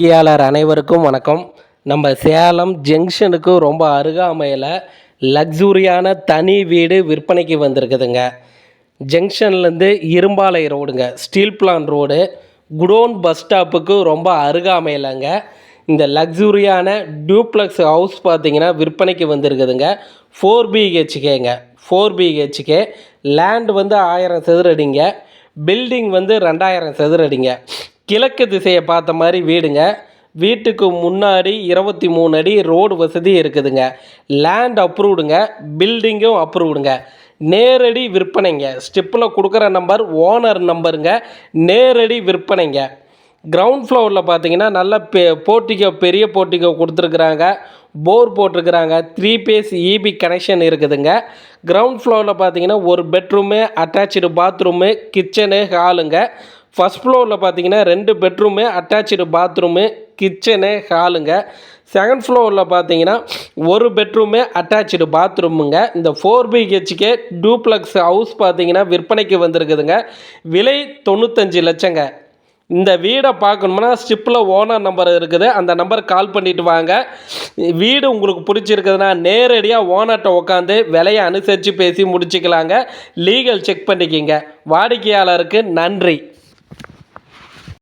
வாடிக்கையாளர் அனைவருக்கும் வணக்கம். நம்ம சேலம் ஜங்ஷனுக்கு ரொம்ப அருகாமையில் லக்ஸூரியான தனி வீடு விற்பனைக்கு வந்திருக்குதுங்க. ஜங்ஷன்லேருந்து இரும்பாலை ரோடுங்க. Steel plant road. Godown bus ஸ்டாப்புக்கு ரொம்ப அருகாமையிலங்க. இந்த லக்ஸூரியான டூப்ளக்ஸ் ஹவுஸ் பார்த்தீங்கன்னா விற்பனைக்கு வந்திருக்குதுங்க. ஃபோர் பிஹெச்கேங்க. Four BHK. லேண்ட் வந்து ஆயிரம் சதுரடிங்க. பில்டிங் வந்து ரெண்டாயிரம் சதுரடிங்க. கிழக்கு திசையை பார்த்த மாதிரி வீடுங்க. வீட்டுக்கு முன்னாடி இருபத்தி மூணு அடி ரோடு வசதி இருக்குதுங்க. லேண்ட் அப்ரூவ்டுங்க பில்டிங்கும் அப்ரூவ்டுங்க நேரடி விற்பனைங்க. ஸ்டெப்பில் கொடுக்குற நம்பர் ஓனர் நம்பருங்க நேரடி விற்பனைங்க. கிரவுண்ட் ஃப்ளோரில் பார்த்தீங்கன்னா நல்ல பெ போர்ட்டிகோ பெரிய போர்ட்டிகோ கொடுத்துருக்குறாங்க. போர் போட்டிருக்கிறாங்க. த்ரீ பேஸ் இபி கனெக்ஷன் இருக்குதுங்க. கிரவுண்ட் ஃப்ளோரில் பார்த்தீங்கன்னா ஒரு பெட்ரூமு அட்டாச்சு பாத்ரூமு கிச்சனு ஹாலுங்க ஃபஸ்ட் ஃப்ளோரில் பார்த்தீங்கன்னா ரெண்டு பெட்ரூமு அட்டாச்சு பாத்ரூமு கிச்சனு ஹாலுங்க செகண்ட் ஃப்ளோரில் பார்த்தீங்கன்னா ஒரு பெட்ரூமு அட்டாச்சு பாத்ரூமுங்க இந்த ஃபோர் பிஹெச்கே டூப்ளக்ஸ் ஹவுஸ் பார்த்தீங்கன்னா விற்பனைக்கு வந்திருக்குதுங்க. விலை தொண்ணூத்தஞ்சு லட்சங்க. இந்த வீடை பார்க்கணும்னா ஸ்டிப்பில் ஓனர் நம்பர் இருக்குது. அந்த நம்பர் கால் பண்ணிட்டு வாங்க. வீடு உங்களுக்கு பிடிச்சிருக்குதுன்னா நேரடியாக ஓனர்கிட்ட உட்காந்து விலையை அனுசரித்து பேசி முடிச்சுக்கலாங்க. லீகல் செக் பண்ணிக்கிங்க. வாடிக்கையாளருக்கு நன்றி.